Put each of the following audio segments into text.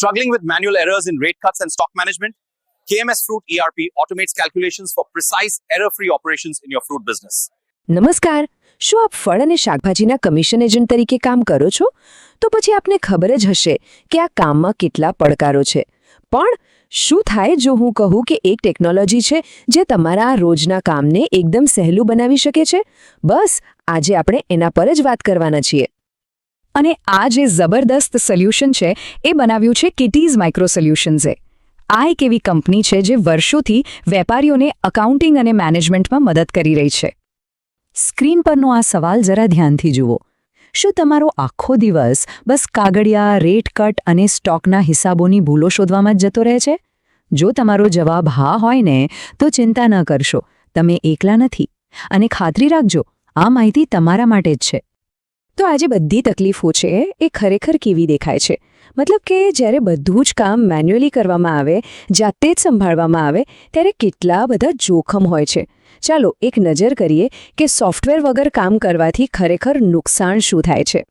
Struggling with manual errors in rate cuts and stock management? KMS Fruit ERP automates calculations for precise, error free operations in your fruit business. નમસ્કાર શું આપ ફળ અને શાકભાજીના commission agent તરીકે કામ કરો છો તો પછી આપને ખબર જ હશે કે આ કામમાં કેટલા પડકારો છે પણ શું થાય જો હું કહું કે એક ટેકનોલોજી છે જે તમારા રોજના કામને એકદમ સહેલું બનાવી શકે છે બસ આજે આપણે એના પર જ વાત કરવાના છીએ અને આ જે જબરદસ્ત સોલ્યુશન છે, એ બનાવ્યું છે કિટીઝ માઇક્રો સોલ્યુશન્સે આ એક એવી કંપની છે જે વર્ષોથી વેપારીઓને અકાઉન્ટિંગ અને મેનેજમેન્ટમાં મદદ કરી રહી છે. સ્ક્રીન પરનો આ સવાલ જરા ધ્યાનથી જુઓ. શું તમારો આખો દિવસ બસ કાગળિયા, રેટ કટ અને સ્ટોકના હિસાબોની ભૂલો શોધવામાં જ જતો રહે છે? જો તમારો જવાબ હા હોય ને, તો ચિંતા ન કરશો. તમે એકલા નથી. અને ખાતરી રાખજો, આ માહિતી તમારા માટે જ છે. તો આજે બધી તકલીફો છે એ ખરેખર કેવી દેખાય છે? મતલબ કે જ્યારે બધું જ કામ મેન્યુઅલી કરવામાં આવે, જાતે જ સંભાળવામાં આવે, ત્યારે કેટલા બધા જોખમ હોય છે. ચાલો એક નજર કરીએ કે સોફ્ટવેર વગર કામ કરવાથી ખરેખર નુકસાન શું થાય છે?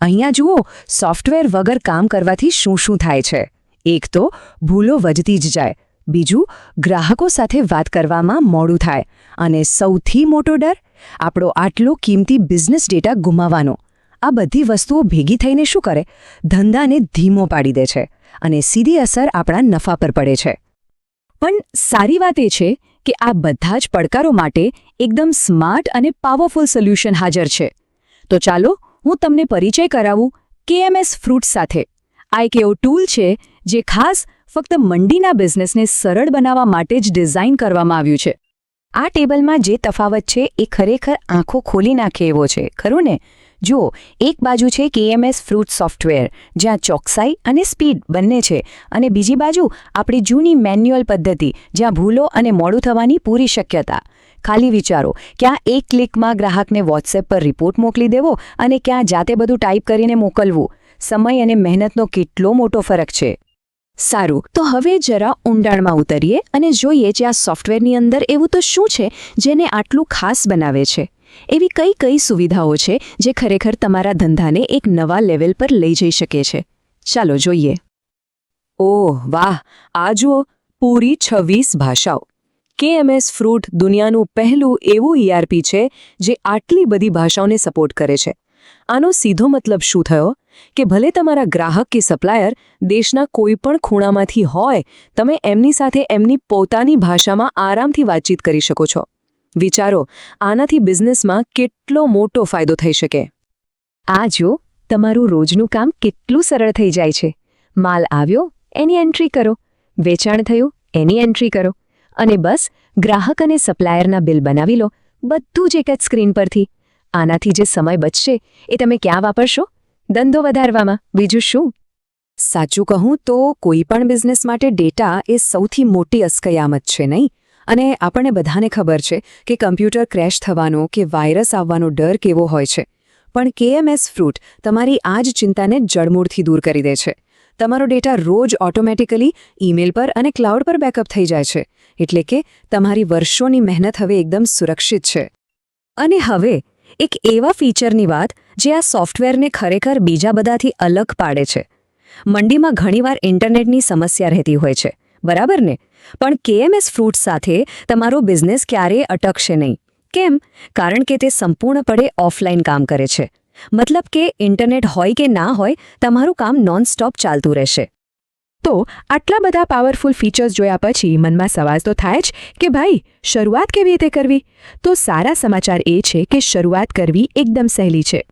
અહીંયા જુઓ, સોફ્ટવેર વગર કામ કરવાથી શું શું થાય છે? એક તો ભૂલો વધતી જ જાય, બીજું ગ્રાહકો સાથે વાત કરવામાં મોડું થાય, અને સૌથી મોટો ડર આપણો આટલો કિંમતી બિઝનેસ ડેટા ગુમાવવાનો. આ બધી વસ્તુઓ ભેગી થઈને શું કરે? ધંધાને ધીમો પાડી દે છે અને સીધી અસર આપણા નફા પર પડે છે. પણ સારી વાત એ છે કે આ બધા જ પડકારો માટે એકદમ સ્માર્ટ અને પાવરફુલ સોલ્યુશન હાજર છે. તો ચાલો હું તમને પરિચય કરાવું કેએમએસ ફ્રૂટ સાથે. આ એક એવો ટૂલ છે જે ખાસ ફક્ત મંડીના બિઝનેસને સરળ બનાવવા માટે જ ડિઝાઇન કરવામાં આવ્યું છે. આ ટેબલમાં જે તફાવત છે એ ખરેખર આંખો ખોલી નાખે એવો છે, ખરું ને? જુઓ, એક બાજુ છે કેએમએસ ફ્રૂટ સોફ્ટવેર, જ્યાં ચોકસાઈ અને સ્પીડ બંને છે અને બીજી બાજુ આપણી જૂની મેન્યુઅલ પદ્ધતિ, જ્યાં ભૂલો અને મોડું થવાની પૂરી શક્યતા. ખાલી વિચારો, ક્યાં એક ક્લિકમાં ગ્રાહકને વોટ્સએપ પર રિપોર્ટ મોકલી દેવો અને ક્યાં જાતે બધું ટાઈપ કરીને મોકલવું. સમય અને મહેનતનો કેટલો મોટો ફરક છે. સારું, તો હવે જરા ઊંડાણમાં ઉતરીએ અને જોઈએ જે આ સોફ્ટવેરની અંદર એવું તો શું છે જેને આટલું ખાસ બનાવે છે. એવી કઈ કઈ સુવિધાઓ છે જે ખરેખર તમારા ધંધાને એક નવા લેવલ પર લઈ જઈ શકે છે. ચાલો જોઈએ. ઓહ વાહ! આ જુઓ, પૂરી છવ્વીસ ભાષાઓ. કેએમએસ ફ્રૂટ દુનિયાનું પહેલું એવું ઈઆરપી છે જે આટલી બધી ભાષાઓને સપોર્ટ કરે છે. આનો સીધો મતલબ શું થયો? કે ભલે તમારા ગ્રાહક કે સપ્લાયર દેશના કોઈ પણ ખૂણામાંથી હોય, તમે એમની સાથે એમની પોતાની ભાષામાં આરામથી વાતચીત કરી શકો છો. વિચારો, આનાથી બિઝનેસમાં કેટલો મોટો ફાયદો થઈ શકે. આ જો તમારું રોજનું કામ કેટલું સરળ થઈ જાય છે. માલ આવ્યો, એની એન્ટ્રી કરો. વેચાણ થયું, એની એન્ટ્રી કરો. અને બસ, ગ્રાહક અને સપ્લાયરના બિલ બનાવી લો, બધું જ એક જ સ્ક્રીન પરથી. આનાથી જે સમય બચશે, એ તમે ક્યાં વાપરશો? ધંધો વધારવામાં. બીજું શું? સાચું કહું તો કોઈ પણ બિઝનેસ માટે ડેટા એ સૌથી મોટી અસ્કયામત છે, નહીં? અને આપણને બધાને ખબર છે કે કમ્પ્યુટર ક્રેશ થવાનો કે વાયરસ આવવાનો ડર કેવો હોય છે. પણ કેએમએસ ફ્રૂટ તમારી આ જ ચિંતાને જડમૂળથી દૂર કરી દે છે. તમારો ડેટા રોજ ઓટોમેટિકલી ઈમેલ પર અને ક્લાઉડ પર બેકઅપ થઈ જાય છે. એટલે કે તમારી વર્ષોની મહેનત હવે એકદમ સુરક્ષિત છે. અને હવે એક એવા ફીચરની વાત જે આ સોફ્ટવેરને ખરેખર બીજા બધાથી અલગ પાડે છે. મંડીમાં ઘણીવાર ઇન્ટરનેટની સમસ્યા રહેતી હોય છે, બરાબર ને? પણ કેએમએસ ફ્રૂટ સાથે તમારો બિઝનેસ ક્યારેય અટકશે નહીં. કેમ? કારણ કે તે સંપૂર્ણપણે ઓફલાઈન કામ કરે છે. મતલબ કે ઇન્ટરનેટ હોય કે ના હોય, તમારું કામ નોનસ્ટોપ ચાલતું રહેશે. તો આટલા બધા પાવરફુલ ફીચર્સ જોયા પછી મનમાં સવાલ તો થાય જ કે ભાઈ, શરૂઆત કેવી રીતે કરવી? તો સારા સમાચાર એ છે કે શરૂઆત કરવી એકદમ સહેલી છે.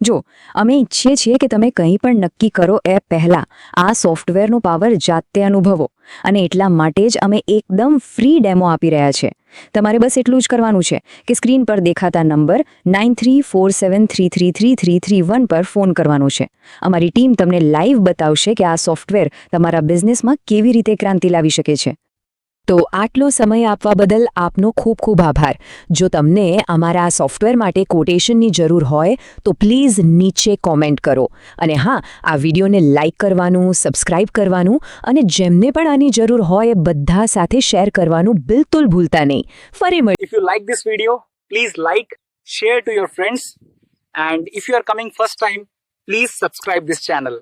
જો, અમે ઈચ્છીએ છીએ કે તમે કંઈ પણ નક્કી કરો એ પહેલાં આ સોફ્ટવેરનો પાવર જાતે અનુભવો અને એટલા માટે જ અમે એકદમ ફ્રી ડેમો આપી રહ્યા છે. તમારે બસ એટલું જ કરવાનું છે કે સ્ક્રીન પર દેખાતા number nine three four seven three three three three three one પર ફોન કરવાનો છે. અમારી ટીમ તમને લાઈવ બતાવશે કે આ સોફ્ટવેર તમારા બિઝનેસમાં કેવી રીતે ક્રાંતિ લાવી શકે છે. તો આટલો સમય આપવા બદલ આપનો ખૂબ ખૂબ આભાર. જો તમને અમારા આ સોફ્ટવેર માટે કોટેશનની જરૂર હોય, તો પ્લીઝ નીચે કોમેન્ટ કરો. અને હા, આ વિડીયોને લાઇક કરવાનું સબસ્ક્રાઇબ કરવાનું અને જેમને પણ આની જરૂર હોય એ બધા સાથે શેર કરવાનું બિલકુલ ભૂલતા નહીં. ફરી મળી if you like this video please like share to your friends and if you are coming first time please subscribe this channel.